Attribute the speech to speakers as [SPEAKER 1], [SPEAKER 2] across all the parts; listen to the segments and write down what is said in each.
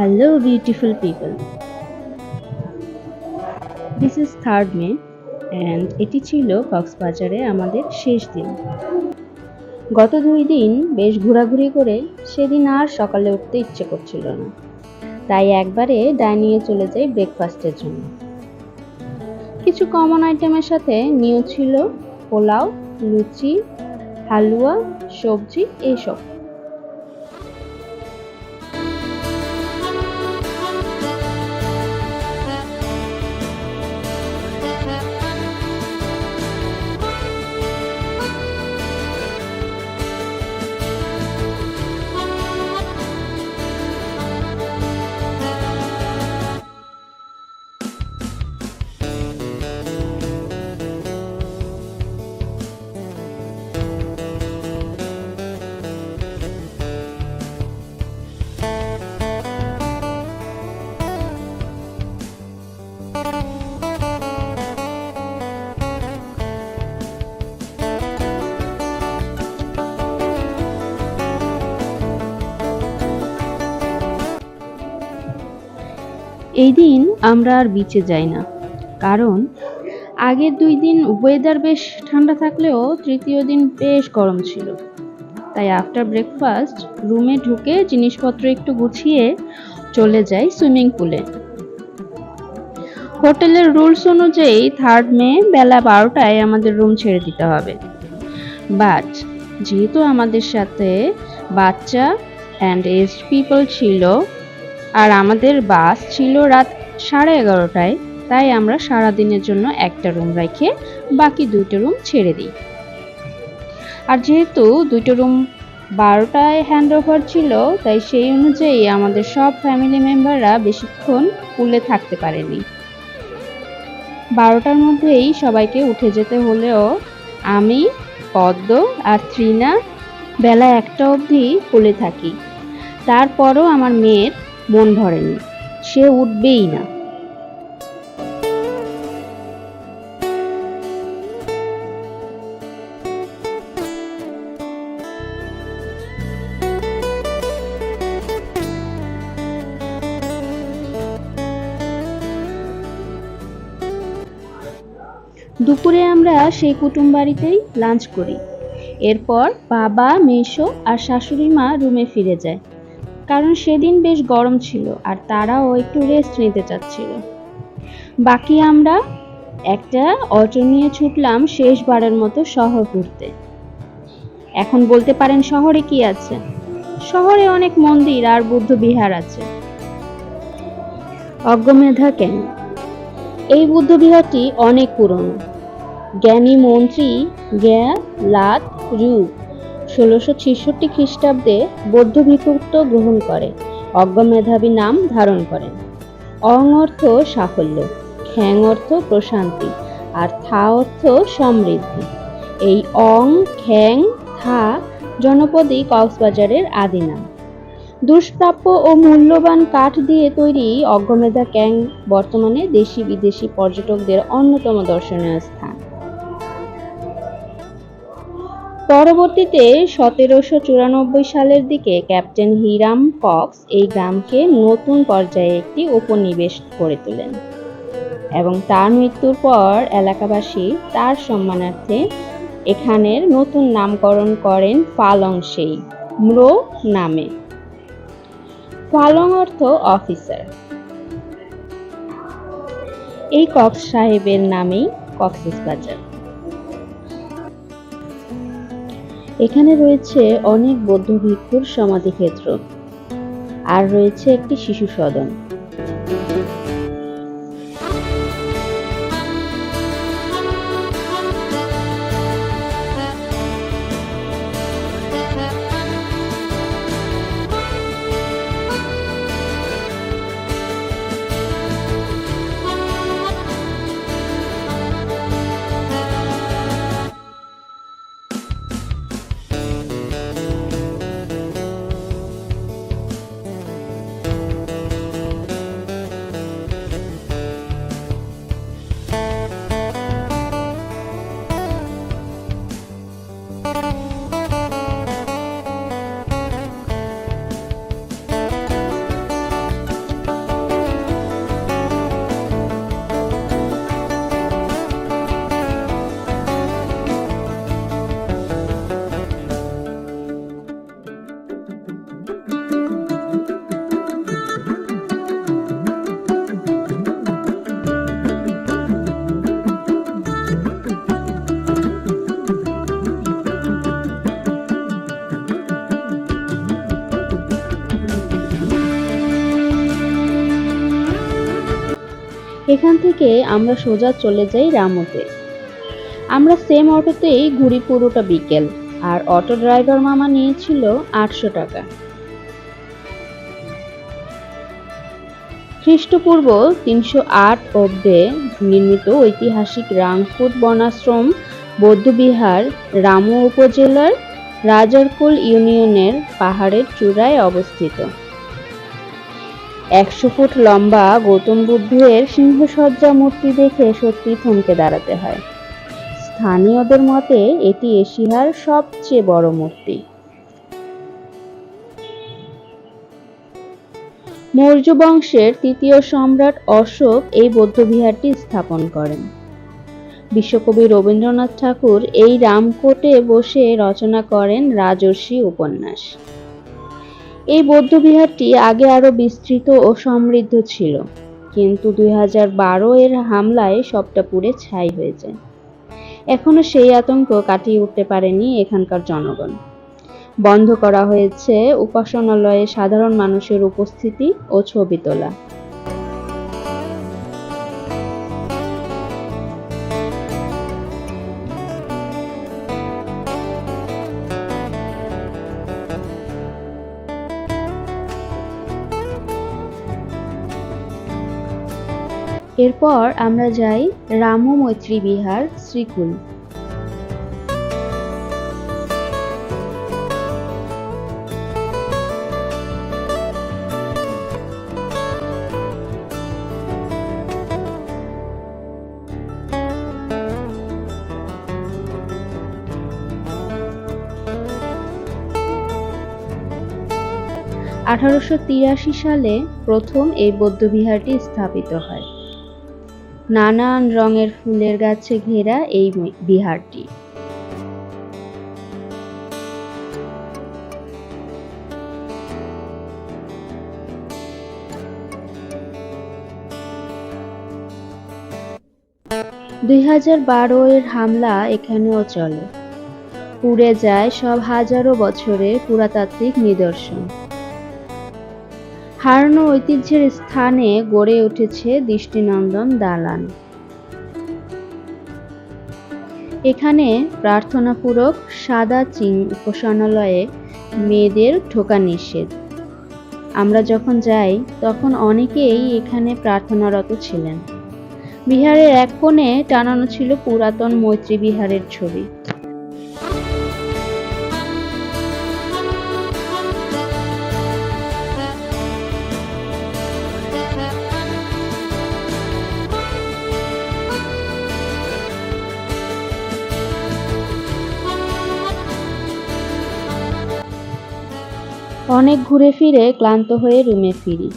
[SPEAKER 1] Hello, beautiful people. This is third May and এটি ছিল কক্সবাজারে আমাদের শেষ দিন। গত দুই দিন বেশ ঘোরাঘুরি করে সেদিন আর সকালে উঠতে ইচ্ছে করছিল না। তাই একবারে ডাইনিংয়ে চলে যাই ব্রেকফাস্টের জন্য। কিছু কমন আইটেমের সাথে নিয়েও ছিল পোলাও লুচি হালুয়া সবজি এইসব। এই দিন আমরা আর বিচে যাই না। কারণ আগের দুই দিন ওয়েদার বেশ ঠান্ডা থাকলেও তৃতীয় দিন বেশ গরম ছিল। তাই আফটার ব্রেকফাস্ট রুমে ঢুকে জিনিসপত্র একটু গুছিয়ে চলে যাই সুইমিং পুলে হোটেলের রুলস অনুযায়ী থার্ড মে বেলা বারোটায় আমাদের রুম ছেড়ে দিতে হবে। বাট যেহেতু আমাদের সাথে বাচ্চা অ্যান্ড এজ পিপল ছিল আর আমাদের বাস ছিল রাত সাড়ে এগারোটায়, তাই আমরা সারা দিনের জন্য একটা রুম রেখে বাকি দুইটা রুম ছেড়ে দিই। আর যেহেতু দুইটা রুম বারোটায় হ্যান্ড ওভার ছিল, তাই সেই অনুযায়ী আমাদের সব ফ্যামিলি মেম্বাররা বেশিক্ষণ পুলে থাকতে পারেনি। বারোটার মধ্যেই সবাইকে উঠে যেতে হলেও আমি, পদ্ম আর ত্রিনা বেলা একটা অবধি পুলে থাকি। তারপরও আমার মেয়ের মন ভরেনি। সে উঠবেই না। দুপুরে আমরা সেই কুটুম বাড়িতেই লাঞ্চ করি। এরপর বাবা মেশো আর শাশুড়ি মা রুমে ফিরে যায়। কারণ সেদিন বেশ গরম ছিল আর তারাও একটু রেস্ট নিতে চাচ্ছিল। বাকি আমরা একটা অটো নিয়ে ছুটলাম শেষবারের মতো শহর ঘুরতে। এখন বলতে পারেন শহরে কি আছে? শহরে অনেক মন্দির আর বুদ্ধ বিহার আছে। অজ্ঞমেধা কেন? এই বুদ্ধ বিহারটি অনেক পুরনো। জ্ঞানী মন্ত্রী জ্ঞা লাত রু ষোলোশো ছেষট্টি খ্রিস্টাব্দে বৌদ্ধ ভিক্ষুত্ব গ্রহণ করে। অজ্ঞমেধাবী নাম ধারণ করেন। অং অর্থ সাফল্য, খ্যাং অর্থ প্রশান্তি, আর থা অর্থ সমৃদ্ধি। এই অং, খ্যাং, থা জনপদই কক্সবাজারের আদি নাম। দুষ্প্রাপ্য ও মূল্যবান কাঠ দিয়ে তৈরি অজ্ঞমেধা ক্যাং বর্তমানে দেশি বিদেশি পর্যটকদের অন্যতম দর্শনীয় স্থান। পরবর্তীতে সতেরোশো চুরানব্বই সালের দিকে ক্যাপ্টেন হিরাম কক্স এই গ্রামকে নতুন পর্যায়ে একটি উপনিবেশ করে তোলেন এবং তার মৃত্যুর পর এলাকাবাসী তার সম্মানার্থে এখানের নতুন নামকরণ করেন ফালং সেই ম্রো নামে। ফালং অর্থ অফিসার। এই কক্স সাহেবের নামেই কক্সেস বাজার। এখানে রয়েছে অনেক বৌদ্ধ ভিক্ষুর সমাধিক্ষেত্র। আর রয়েছে একটি শিশু সদন। এখান থেকে আমরা সোজা চলে যাই রামুতে। আমরা সেম অটোতেই ঘুরি পুরোটা বিকেল, আর অটো ড্রাইভার মামা নিয়েছিল আটশো টাকা। খ্রিস্টপূর্ব তিনশো আট অব্দে নির্মিত ঐতিহাসিক রাংপুর বনাশ্রম বৌদ্ধবিহার রামু উপজেলার রাজারকুল ইউনিয়নের পাহাড়ের চূড়ায় অবস্থিত। একশো ফুট লম্বা গৌতম বুদ্ধের সিংহসজ্জা মূর্তি দেখে সত্যি থমকে দাঁড়াতে হয়। স্থানীয়দের মতে, এটি এশিয়ার সবচেয়ে বড় মূর্তি। মৌর্য বংশের তৃতীয় সম্রাট অশোক এই বৌদ্ধবিহারটি স্থাপন করেন। বিশ্বকবি রবীন্দ্রনাথ ঠাকুর এই রামকোটে বসে রচনা করেন রাজর্ষি উপন্যাস। এই বৌদ্ধবিহারটি আগে আরও বিস্তৃত ও সমৃদ্ধ ছিল, কিন্তু দুই হাজার বারো এর হামলায় সবটা পুড়ে ছাই হয়ে যায়। এখনও সেই আতঙ্ক কাটিয়ে উঠতে পারেনি এখানকার জনগণ। বন্ধ করা হয়েছে উপাসনালয়ে সাধারণ মানুষের উপস্থিতি ও ছবি তোলা। এরপর আমরা যাই রামু মৈত্রী বিহার, শ্রীকুল। আঠারোশো তিরাশি সালে প্রথম এই বৌদ্ধবিহারটি স্থাপিত হয়। নানান রঙের ফুলের গাছে ঘেরা এই বিহারটি। দুই হাজার বারো এর হামলা এখানেও চলে। পুড়ে যায় সব হাজারো বছরের পুরাতাত্ত্বিক নিদর্শন। হারানো ঐতিহ্যের স্থানে গড়ে উঠেছে দৃষ্টিনন্দন দালান। এখানে প্রার্থনাপূরক সাদা চিং উপাসনালয়ে মেয়েদের ঢোকা নিষেধ। আমরা যখন যাই, তখন অনেকেই এখানে প্রার্থনারত ছিলেন। বিহারের এক কোণে টানানো ছিল পুরাতন মৈত্রী বিহারের ছবি। অনেক ঘুরে ফিরে ক্লান্ত হয়ে রুমে ফিরি।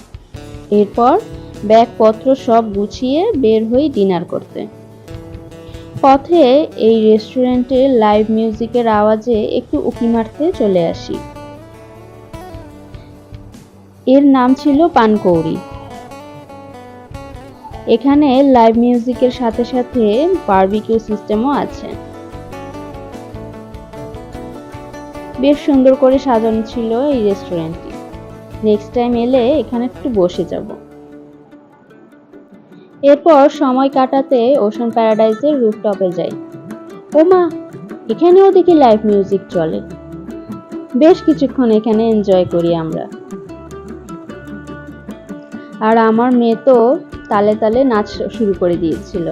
[SPEAKER 1] এরপর ব্যাগপত্র সব গুছিয়ে বের হই ডিনার করতে। পথে এই রেস্টুরেন্টে লাইভ মিউজিকের আওয়াজে একটু উকি মারতে চলে আসি। এর নাম ছিল পানকৌড়ি। এখানে লাইভ মিউজিকের সাথে সাথে বারবিকিউ সিস্টেমও আছে। বেশ সুন্দর করে সাজানো ছিল এই রেস্টুরেন্টটি। নেক্সট টাইম এলে এখানে একটু বসে যাব। এরপর সময় কাটাতে ওশান প্যারাডাইজের রুফটপে যাই। ও মা এখানেও দেখি লাইভ মিউজিক চলে। বেশ কিছুক্ষণ এখানে এনজয় করি আমরা। আর আমার মেয়ে তো তালে তালে নাচ শুরু করে দিয়েছিল।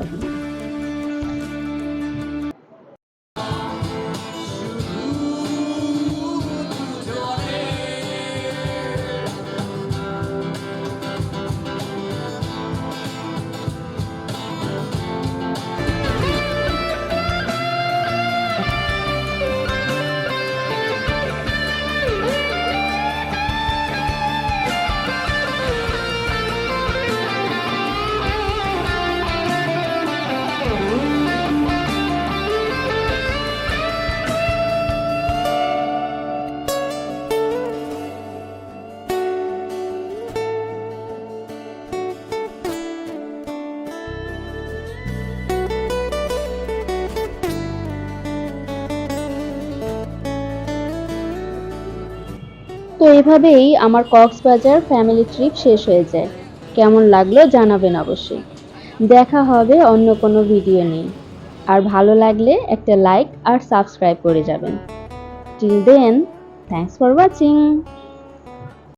[SPEAKER 1] তো এভাবেই আমার কক্সবাজার ফ্যামিলি ট্রিপ শেষ হয়ে যায়। কেমন লাগল জানাবেন অবশ্যই। দেখা হবে অন্য কোনো ভিডিও নিয়ে। আর ভালো লাগলে একটা লাইক আর সাবস্ক্রাইব করে যাবেন। Till then thanks for watching